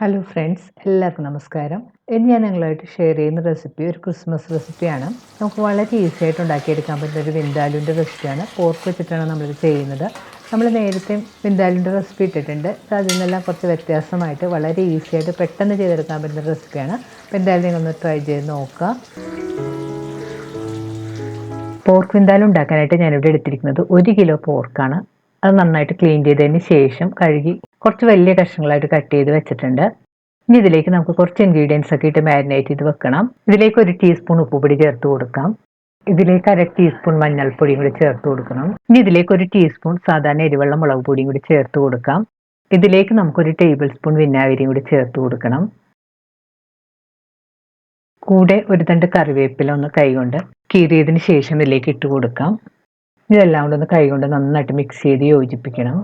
Hello friends എല്ലാവർക്കും നമസ്കാരം. ഇന്ന് ഞാൻ നിങ്ങളായിട്ട് ഷെയർ ചെയ്യുന്ന റെസിപ്പി ഒരു ക്രിസ്മസ് റെസിപ്പിയാണ് നമുക്ക് വളരെ ഈസി ആയിട്ട് ഉണ്ടാക്കിയെടുക്കാൻ പറ്റുന്ന ഒരു വിന്താലുവിന്റെ റെസിപ്പിയാണ് പോർക്ക് വെച്ചിട്ടാണ് നമ്മളിത് ചെയ്യുന്നത്. നമ്മൾ നേരത്തെ വിന്താലുവിന്റെ റെസിപ്പി ഇട്ടിട്ടുണ്ട്. അപ്പോൾ അതിൽ നിന്നെല്ലാം കുറച്ച് വ്യത്യാസമായിട്ട് വളരെ ഈസി ആയിട്ട് പെട്ടെന്ന് ചെയ്തെടുക്കാൻ പറ്റുന്ന റെസിപ്പിയാണ് അപ്പോൾ എന്തായാലും നിങ്ങളൊന്ന് ട്രൈ ചെയ്ത് നോക്കുക. പോർക്ക് വിന്താലും ഉണ്ടാക്കാനായിട്ട് ഞാനിവിടെ എടുത്തിരിക്കുന്നത് ഒരു കിലോ പോർക്കാണ് അത് നന്നായിട്ട് ക്ലീൻ ചെയ്തതിന് ശേഷം കഴുകി കുറച്ച് വലിയ കഷ്ണങ്ങളായിട്ട് കട്ട് ചെയ്ത് വെച്ചിട്ടുണ്ട്. ഇനി ഇതിലേക്ക് നമുക്ക് കുറച്ച് ഇൻഗ്രീഡിയൻസ് ഒക്കെ ഇട്ട് മാരിനേറ്റ് ചെയ്ത് വെക്കണം. ഇതിലേക്ക് ഒരു ടീസ്പൂൺ ഉപ്പുപൊടി ചേർത്ത് കൊടുക്കാം. ഇതിലേക്ക് അര ടീസ്പൂൺ മഞ്ഞൾപ്പൊടിയും കൂടി ചേർത്ത് കൊടുക്കണം. ഇനി ഇതിലേക്ക് ഒരു ടീസ്പൂൺ സാധാരണ എരിവെള്ള മുളക് പൊടിയും കൂടി ചേർത്ത് കൊടുക്കാം. ഇതിലേക്ക് നമുക്കൊരു ടേബിൾ സ്പൂൺ വിനാഗിരിയും കൂടി ചേർത്ത് കൊടുക്കണം. കൂടെ ഒരു തണ്ട് കറിവേപ്പില ഒന്ന് കൈകൊണ്ട് കീറിയതിന് ശേഷം ഇതിലേക്ക് ഇട്ട് കൊടുക്കാം. ഇതെല്ലാം കൂടെ ഒന്ന് കൈകൊണ്ട് നന്നായിട്ട് മിക്സ് ചെയ്ത് യോജിപ്പിക്കണം.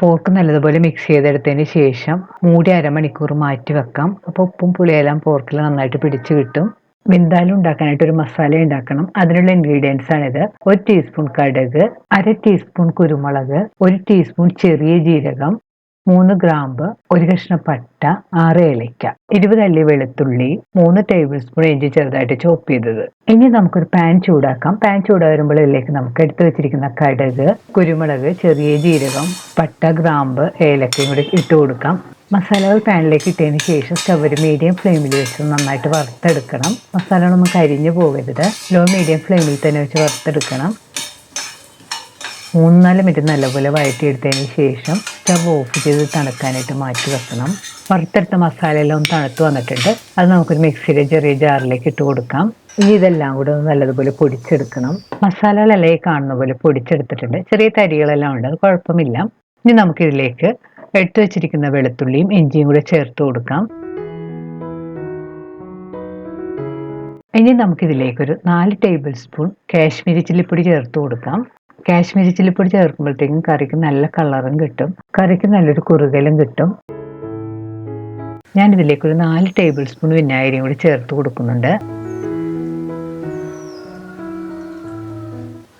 പോർക്ക് നല്ലതുപോലെ മിക്സ് ചെയ്തെടുത്തതിന് ശേഷം മൂടി അരമണിക്കൂർ മാറ്റി വെക്കാം. അപ്പോൾ ഉപ്പും പുളിയെല്ലാം പോർക്കിൽ നന്നായിട്ട് പിടിച്ച് കിട്ടും. വിന്താലും ഉണ്ടാക്കാനായിട്ട് ഒരു മസാല ഉണ്ടാക്കണം. അതിനുള്ള ഇൻഗ്രീഡിയൻസ് ആണിത്. ഒരു ടീസ്പൂൺ കടുക് അര ടീസ്പൂൺ കുരുമുളക് ഒരു ടീസ്പൂൺ ചെറിയ ജീരകം മൂന്ന് ഗ്രാമ്പ് ഒരു കഷ്ണ പട്ട ആറ് ഏലയ്ക്ക. ഇരുപത് അല്ലി വെളുത്തുള്ളി മൂന്ന് ടേബിൾ സ്പൂൺ ഇഞ്ചി ചെറുതായിട്ട് ചോപ്പ് ചെയ്തത്. ഇനി നമുക്കൊരു പാൻ ചൂടാക്കാം. പാൻ ചൂടാകുമ്പോൾ ഇതിലേക്ക് നമുക്ക് എടുത്തു വെച്ചിരിക്കുന്ന കടുക് കുരുമുളക് ചെറിയ ജീരകം പട്ട ഗ്രാമ്പ് ഏലക്കയും കൂടി ഇട്ട് കൊടുക്കാം. മസാലകൾ പാനിലേക്ക് ഇട്ടതിന് ശേഷം സ്റ്റവ് മീഡിയം ഫ്ലെയിമിൽ വെച്ച് നന്നായിട്ട് വറുത്തെടുക്കണം. മസാലകളൊന്നും കരിഞ്ഞു പോകരുത്. ലോ മീഡിയം ഫ്ലെയിമിൽ തന്നെ വെച്ച് വറുത്തെടുക്കണം. മൂന്നാൽ മിനിറ്റ് നല്ലപോലെ വഴറ്റിയെടുത്തതിന് ശേഷം സ്റ്റവ് ഓഫ് ചെയ്ത് തണുക്കാനായിട്ട് മാറ്റി വെക്കണം. വറുത്തെടുത്ത മസാലയെല്ലാം തണുത്ത് വന്നിട്ടുണ്ട്. അത് നമുക്കൊരു മിക്സിയുടെ ചെറിയ ജാറിലേക്ക് ഇട്ട് കൊടുക്കാം. ഇനി ഇതെല്ലാം കൂടെ ഒന്ന് നല്ലതുപോലെ പൊടിച്ചെടുക്കണം. മസാലകളെല്ലാം ഈ കാണുന്ന പോലെ പൊടിച്ചെടുത്തിട്ടുണ്ട്. ചെറിയ തരികളെല്ലാം ഉണ്ട്. അത് കുഴപ്പമില്ല. ഇനി നമുക്കിതിലേക്ക് എടുത്തു വെച്ചിരിക്കുന്ന വെളുത്തുള്ളിയും ഇഞ്ചിയും കൂടെ ചേർത്ത് കൊടുക്കാം. ഇനി നമുക്കിതിലേക്കൊരു നാല് ടേബിൾ സ്പൂൺ കാശ്മീരി ചില്ലിപ്പൊടി ചേർത്ത് കൊടുക്കാം. കാശ്മീരി ചില്ലിപ്പൊടി ചേർക്കുമ്പോഴത്തേക്കും കറിക്ക് നല്ല കളറും കിട്ടും. കറിക്ക് നല്ലൊരു കുറുകലും കിട്ടും. ഞാൻ ഇതിലേക്ക് ഒരു നാല് ടേബിൾ സ്പൂൺ വിനാഗിരിയും കൂടി ചേർത്ത് കൊടുക്കുന്നുണ്ട്.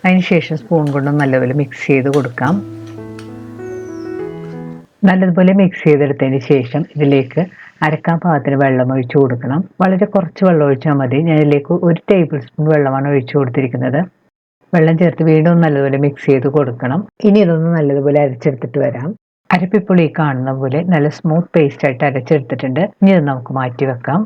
അതിനുശേഷം സ്പൂൺ കൊണ്ട് നല്ലപോലെ മിക്സ് ചെയ്ത് കൊടുക്കാം. നല്ലതുപോലെ മിക്സ് ചെയ്തെടുത്തതിന് ശേഷം ഇതിലേക്ക് അരക്കാൻ പാകത്തിന് വെള്ളം ഒഴിച്ചു കൊടുക്കണം. വളരെ കുറച്ച് വെള്ളം ഒഴിച്ചാൽ മതി. ഞാൻ ഇതിലേക്ക് ഒരു ടേബിൾ സ്പൂൺ വെള്ളമാണ് ഒഴിച്ചു കൊടുത്തിരിക്കുന്നത്. വെള്ളം ചേർത്ത് വീണ്ടും നല്ലതുപോലെ മിക്സ് ചെയ്ത് കൊടുക്കണം. ഇനി ഇതൊന്ന് നല്ലതുപോലെ അരച്ചെടുത്തിട്ട് വരാം. അരപ്പിപ്പോൾ കാണുന്ന പോലെ നല്ല സ്മൂത്ത് പേസ്റ്റ് ആയിട്ട് അരച്ചെടുത്തിട്ടുണ്ട്. ഇനി ഇത് നമുക്ക് മാറ്റി വെക്കാം.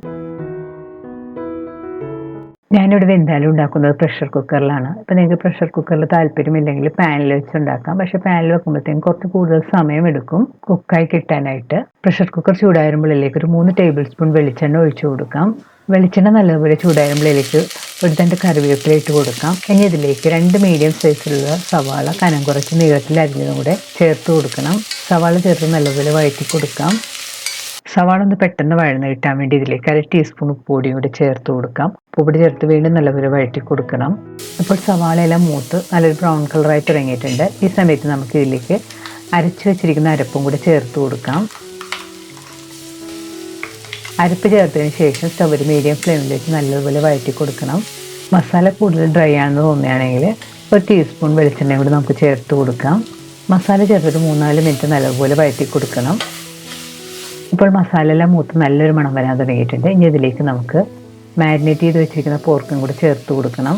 ഞാനിവിടെ വെന്താലും ഉണ്ടാക്കുന്നത് പ്രഷർ കുക്കറിലാണ് ഇപ്പം നിങ്ങൾക്ക് പ്രഷർ കുക്കറിൽ താല്പര്യമില്ലെങ്കിൽ പാനിൽ വെച്ച് ഉണ്ടാക്കാം. പക്ഷെ പാനിൽ വെക്കുമ്പോഴത്തേക്കും കുറച്ച് കൂടുതൽ സമയം എടുക്കും കുക്കായി കിട്ടാനായിട്ട്. പ്രഷർ കുക്കർ ചൂടായിരുമ്പോഴേക്ക് ഒരു മൂന്ന് ടേബിൾ സ്പൂൺ വെളിച്ചെണ്ണ ഒഴിച്ചു കൊടുക്കാം. വെളിച്ചെണ്ണ നല്ലതുപോലെ ചൂടായിരുമ്പോഴേക്ക് ഒരു തണ്ട് കറിവേപ്പില ഇട്ട് കൊടുക്കാം. ഇനി ഇതിലേക്ക് രണ്ട് മീഡിയം സൈസിലുള്ള സവാള കനം കുറച്ച് നീളത്തിൽ അരിഞ്ഞതും കൂടെ ചേർത്ത് കൊടുക്കണം. സവാള ചേർത്ത് നല്ലപോലെ വഴറ്റി കൊടുക്കാം. സവാള ഒന്ന് പെട്ടെന്ന് വഴന്ന് കിട്ടാൻ വേണ്ടി ഇതിലേക്ക് അര ടീസ്പൂൺ ഉപ്പുപൊടിയും കൂടി ചേർത്ത് കൊടുക്കാം. ഉപ്പുപൊടി ചേർത്ത് വീണ്ടും നല്ലപോലെ വഴറ്റി കൊടുക്കണം. ഇപ്പോൾ സവാളയെല്ലാം മൂത്ത് നല്ലൊരു ബ്രൗൺ കളറായി തുടങ്ങിയിട്ടുണ്ട്. ഈ സമയത്ത് നമുക്ക് ഇതിലേക്ക് അരച്ച് വെച്ചിരിക്കുന്ന അരപ്പും കൂടി ചേർത്ത് കൊടുക്കാം. അരപ്പ് ചേർത്തതിന് ശേഷം സ്റ്റവ് ഒരു മീഡിയം ഫ്ലെയിമിലേക്ക് നല്ലതുപോലെ വഴറ്റി കൊടുക്കണം മസാല കൂടുതൽ ഡ്രൈ ആണെന്ന് തോന്നുകയാണെങ്കിൽ ഒരു ടീസ്പൂൺ വെളിച്ചെണ്ണയും കൂടി നമുക്ക് ചേർത്ത് കൊടുക്കാം. മസാല ചേർത്തിട്ട് മൂന്നാൽ മിനിറ്റ് നല്ലതുപോലെ വഴറ്റി കൊടുക്കണം ഇപ്പോൾ മസാല എല്ലാം മൂത്ത് നല്ലൊരു മണം വരാൻ തുടങ്ങിയിട്ടുണ്ട്. ഇനി ഇതിലേക്ക് നമുക്ക് മാരിനേറ്റ് ചെയ്ത് വെച്ചിരിക്കുന്ന പോർക്കും കൂടി ചേർത്ത് കൊടുക്കണം.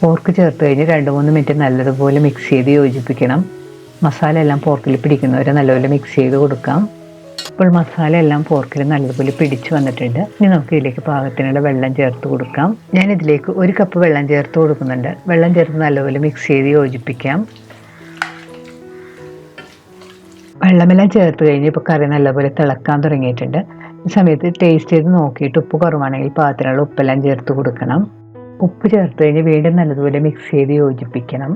പോർക്ക് ചേർത്ത് കഴിഞ്ഞ് രണ്ട് മൂന്ന് മിനിറ്റ് നല്ലതുപോലെ മിക്സ് ചെയ്ത് യോജിപ്പിക്കണം. മസാല എല്ലാം പോർക്കിൽ പിടിക്കുന്നവരെ നല്ലപോലെ മിക്സ് ചെയ്ത് കൊടുക്കാം. ഇപ്പോൾ മസാല എല്ലാം പോർക്കിൽ നല്ലതുപോലെ പിടിച്ചു വന്നിട്ടുണ്ട്. ഇനി നമുക്ക് ഇതിലേക്ക് പാകത്തിനുള്ള വെള്ളം ചേർത്ത് കൊടുക്കാം. ഞാൻ ഇതിലേക്ക് ഒരു കപ്പ് വെള്ളം ചേർത്ത് കൊടുക്കുന്നുണ്ട്. വെള്ളം ചേർത്ത് നല്ലപോലെ മിക്സ് ചെയ്ത് യോജിപ്പിക്കാം. വെള്ളമെല്ലാം ചേർത്ത് കഴിഞ്ഞ് ഇപ്പോൾ കറി നല്ലപോലെ തിളക്കാൻ തുടങ്ങിയിട്ടുണ്ട്. ഈ സമയത്ത് ടേസ്റ്റ് ചെയ്ത് നോക്കിയിട്ട് ഉപ്പ് കുറവാണെങ്കിൽ പാകത്തിനുള്ള ഉപ്പെല്ലാം ചേർത്ത് കൊടുക്കണം. ഉപ്പ് ചേർത്ത് കഴിഞ്ഞ് വീണ്ടും നല്ലതുപോലെ മിക്സ് ചെയ്ത് യോജിപ്പിക്കണം.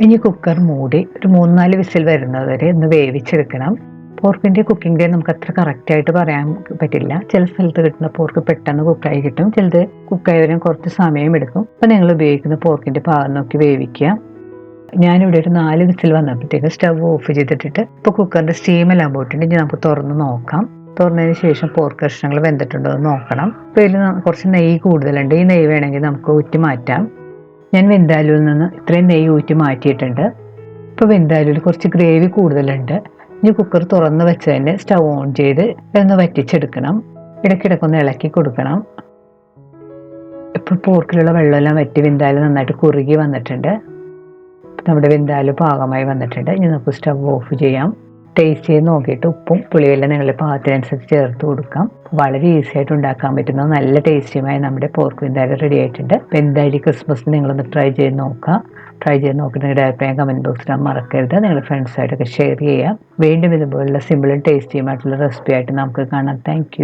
ഇനി കുക്കർ മൂടി ഒരു മൂന്നാൽ വിസിൽ വരുന്നത് വരെ ഒന്ന് വേവിച്ചെടുക്കണം. പോർക്കിന്റെ കുക്കിംഗ് നമുക്ക് അത്ര കറക്റ്റായിട്ട് പറയാൻ പറ്റില്ല. ചില സ്ഥലത്ത് കിട്ടുന്ന പോർക്ക് പെട്ടെന്ന് കുക്കായി കിട്ടും. ചിലത് കുക്കായി വരാൻ കുറച്ച് സമയം എടുക്കും. അപ്പം നിങ്ങൾ ഉപയോഗിക്കുന്ന പോർക്കിന്റെ ഭാഗം നോക്കി വേവിക്കുക. ഞാനിവിടെ ഒരു നാല് വിസിൽ വന്നപ്പോഴത്തേക്ക് സ്റ്റവ് ഓഫ് ചെയ്തിട്ടിട്ട് ഇപ്പോൾ കുക്കറിന്റെ സ്റ്റീമെല്ലാം പോയിട്ടുണ്ട്. ഇനി നമുക്ക് തുറന്ന് നോക്കാം. തുറന്നതിന് ശേഷം പോർക്ക് കഷ്ണങ്ങൾ വെന്തിട്ടുണ്ടോ എന്ന് നോക്കണം. ഇപ്പോൾ ഇതിൽ കുറച്ച് നെയ്യ് കൂടുതലുണ്ട്. ഈ നെയ്യ് വേണമെങ്കിൽ നമുക്ക് ഊറ്റി മാറ്റാം. ഞാൻ വെന്താലുവിൽ നിന്ന് ഇത്രയും നെയ്യ് ഊറ്റി മാറ്റിയിട്ടുണ്ട്. ഇപ്പോൾ വെന്താലുവിൽ കുറച്ച് ഗ്രേവി കൂടുതലുണ്ട്. ഇനി കുക്കർ തുറന്ന് വെച്ച് തന്നെ സ്റ്റൗ ഓൺ ചെയ്ത് ഒന്ന് വറ്റിച്ചെടുക്കണം. ഇടയ്ക്കിടയ്ക്കൊന്ന് ഇളക്കി കൊടുക്കണം. ഇപ്പോൾ പോർക്കിലുള്ള വെള്ളമെല്ലാം വറ്റി വെന്താൽ നന്നായിട്ട് കുറുകി വന്നിട്ടുണ്ട്. നമ്മുടെ വെന്താൽ പാകമായി വന്നിട്ടുണ്ട്. ഇനി നമുക്ക് സ്റ്റവ് ഓഫ് ചെയ്യാം. ടേസ്റ്റ് ചെയ്ത് നോക്കിയിട്ട് ഉപ്പും പുളിയെല്ലാം നിങ്ങളുടെ പാകത്തിനനുസരിച്ച് ചേർത്ത് കൊടുക്കാം. വളരെ ഈസി ആയിട്ട് ഉണ്ടാക്കാൻ പറ്റുന്ന നല്ല ടേസ്റ്റിയുമായി നമ്മുടെ പോർക്ക് വിന്താലി റെഡി ആയിട്ടുണ്ട്. അപ്പം എന്തായാലും ക്രിസ്മസിന് നിങ്ങളൊന്ന് ട്രൈ ചെയ്ത് നോക്കുക. ട്രൈ ചെയ്ത് നോക്കിയിട്ട് നിങ്ങളുടെ അഭിപ്രായം കമന്റ് ബോക്സിൽ മറക്കരുത്. നിങ്ങളുടെ ഫ്രണ്ട്സായിട്ടൊക്കെ ഷെയർ ചെയ്യാം വീണ്ടും ഇതുപോലുള്ള സിമ്പിളും ടേസ്റ്റിയുമായിട്ടുള്ള റെസിപ്പി ആയിട്ട് നമുക്ക് കാണാം. താങ്ക്